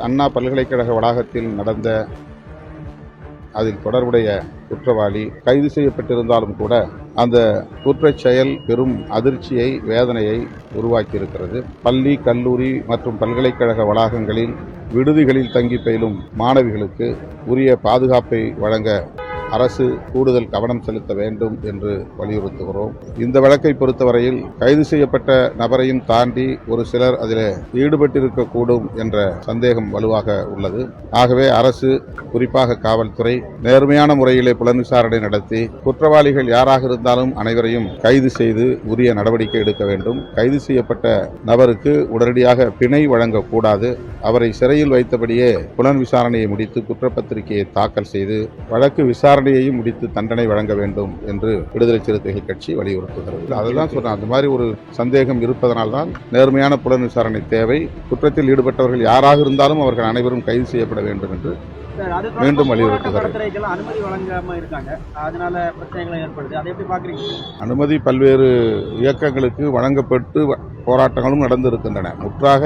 அண்ணா பல்கலைக்கழக வளாகத்தில் நடந்த அதில் தொடர்புடைய குற்றவாளி கைது செய்யப்பட்டிருந்தாலும் கூட அந்த குற்றச் செயல் பெரும் அதிர்ச்சியை வேதனையை உருவாக்கியிருக்கிறது. பள்ளி கல்லூரி மற்றும் பல்கலைக்கழக வளாகங்களில் விடுதிகளில் தங்கி பயிலும் மாணவிகளுக்கு உரிய பாதுகாப்பை வழங்க அரசு கூடுதல் கவனம் செலுத்த வேண்டும் என்று வலியுறுத்துகிறோம். இந்த வழக்கை பொறுத்தவரையில் கைது செய்யப்பட்ட நபரையும் தாண்டி ஒரு சிலர் அதில் ஈடுபட்டிருக்கக்கூடும் என்ற சந்தேகம் வலுவாக உள்ளது. ஆகவே அரசு குறிப்பாக காவல்துறை நேர்மையான முறையிலே புலன் விசாரணை நடத்தி குற்றவாளிகள் யாராக இருந்தாலும் அனைவரையும் கைது செய்து உரிய நடவடிக்கை எடுக்க வேண்டும். கைது செய்யப்பட்ட நபருக்கு உடனடியாக பிணை வழங்கக்கூடாது. அவரை சிறையில் வைத்தபடியே புலன் விசாரணையை முடித்து குற்றப்பத்திரிகையை தாக்கல் செய்து வழக்கு விசாரணையையும் முடித்து தண்டனை வழங்க வேண்டும் என்று விடுதலை சிறுத்தைகள் கட்சி வலியுறுத்துகிறது. அதுதான் சொல்றேன் அந்த மாதிரி ஒரு சந்தேகம் இருப்பதனால்தான் நேர்மையான புலன் விசாரணை தேவை. குற்றத்தில் ஈடுபட்டவர்கள் யாராக இருந்தாலும் அவர்கள் அனைவரும் கைது செய்யப்பட வேண்டும் என்று மீண்டும் வலியுறுத்துகிறேன். அனுமதி பல்வேறு இயக்கங்களுக்கு வழங்கப்பட்டு போராட்டங்களும் நடந்திருக்கின்றன. முற்றாக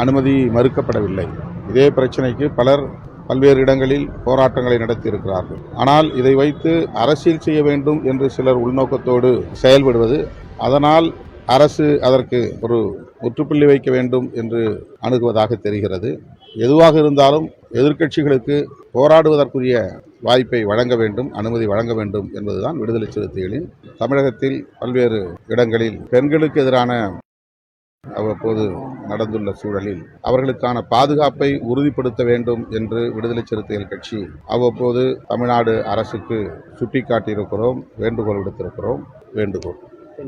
அனுமதி மறுக்கப்படவில்லை. இதே பிரச்சனைக்கு பலர் பல்வேறு இடங்களில் போராட்டங்களை நடத்தியிருக்கிறார்கள். ஆனால் இதை வைத்து அரசியல் செய்ய வேண்டும் என்று சிலர் உள்நோக்கத்தோடு செயல்படுவது அதனால் அரசு அதற்கு ஒரு முற்றுப்புள்ளி வைக்க வேண்டும் என்று அணுகுவதாக தெரிகிறது. எதுவாக இருந்தாலும் எதிர்க்கட்சிகளுக்கு போராடுவதற்குரிய வாய்ப்பை வழங்க வேண்டும் அனுமதி வழங்க வேண்டும் என்பதுதான் விடுதலை சிறுத்தைகளின் தமிழகத்தில் பல்வேறு இடங்களில் பெண்களுக்கு எதிரான அவ்வப்போது நடந்துள்ள சூழலில் அவர்களுக்கான பாதுகாப்பை உறுதிப்படுத்த வேண்டும் என்று விடுதலை சிறுத்தைகள் கட்சி அவ்வப்போது தமிழ்நாடு அரசுக்கு சுட்டிக்காட்டியிருக்கிறோம் வேண்டுகோள் விடுத்திருக்கிறோம். வேண்டுகோள்.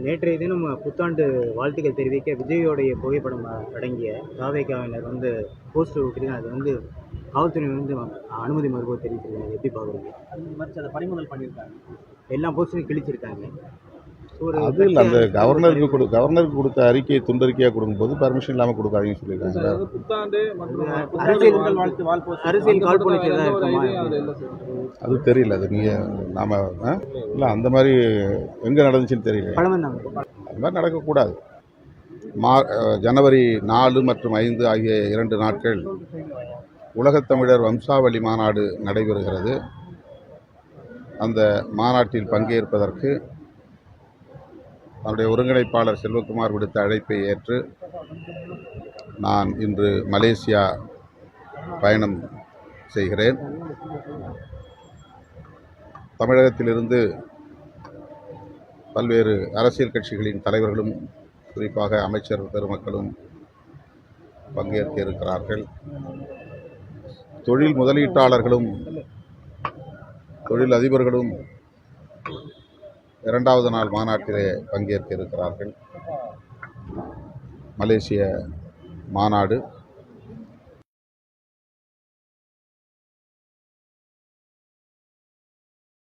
நேற்றைய தினம் புத்தாண்டு வாழ்த்துக்கள் தெரிவிக்க விஜயோடைய புகைப்படம் அடங்கிய தாவேக்காவினர் வந்து போஸ்டர் விட்டுருக்காங்க அது வந்து காவல்துறை வந்து அனுமதி மறுபோது தெரிவிச்சிருக்காங்க எப்படி பார்க்குறீங்க அதை பறிமுதல் பண்ணியிருக்காங்க. எல்லா போஸ்டரையும் கிழிச்சிருக்காங்க. அது இல்லை அந்த கவர்னருக்கு கொடு கவர்னருக்கு கொடுத்த அறிக்கையை துண்டறிக்கையாக கொடுக்கும்போது பர்மிஷன் இல்லாமல் கொடுக்காதீங்கன்னு சொல்லியிருக்காங்க புத்தாண்டு அது இல்ல சார். அது தெரியல அது நீங்கள் நாம ஆ? இல்லை அந்த மாதிரி எங்கே நடந்துச்சுன்னு தெரியல. அது மாதிரி நடக்கக்கூடாது. மா ஜனவரி நாலு மற்றும் ஐந்து ஆகிய இரண்டு நாட்கள் உலகத்தமிழர் வம்சாவளி மாநாடு நடைபெறுகிறது. அந்த மாநாட்டில் பங்கேற்பதற்கு அவருடைய ஒருங்கிணைப்பாளர் செல்வகுமார் விடுத்த அழைப்பை ஏற்று நான் இன்று மலேசியா பயணம் செய்கிறேன். தமிழகத்திலிருந்து பல்வேறு அரசியல் கட்சிகளின் தலைவர்களும் குறிப்பாக அமைச்சர் பெருமக்களும் பங்கேற்க இருக்கிறார்கள். தொழில் முதலீட்டாளர்களும் தொழில் அதிபர்களும் இரண்டாவது நாள் மாநாட்டிலே பங்கேற்க இருக்கிறார்கள். மலேசிய மாநாடு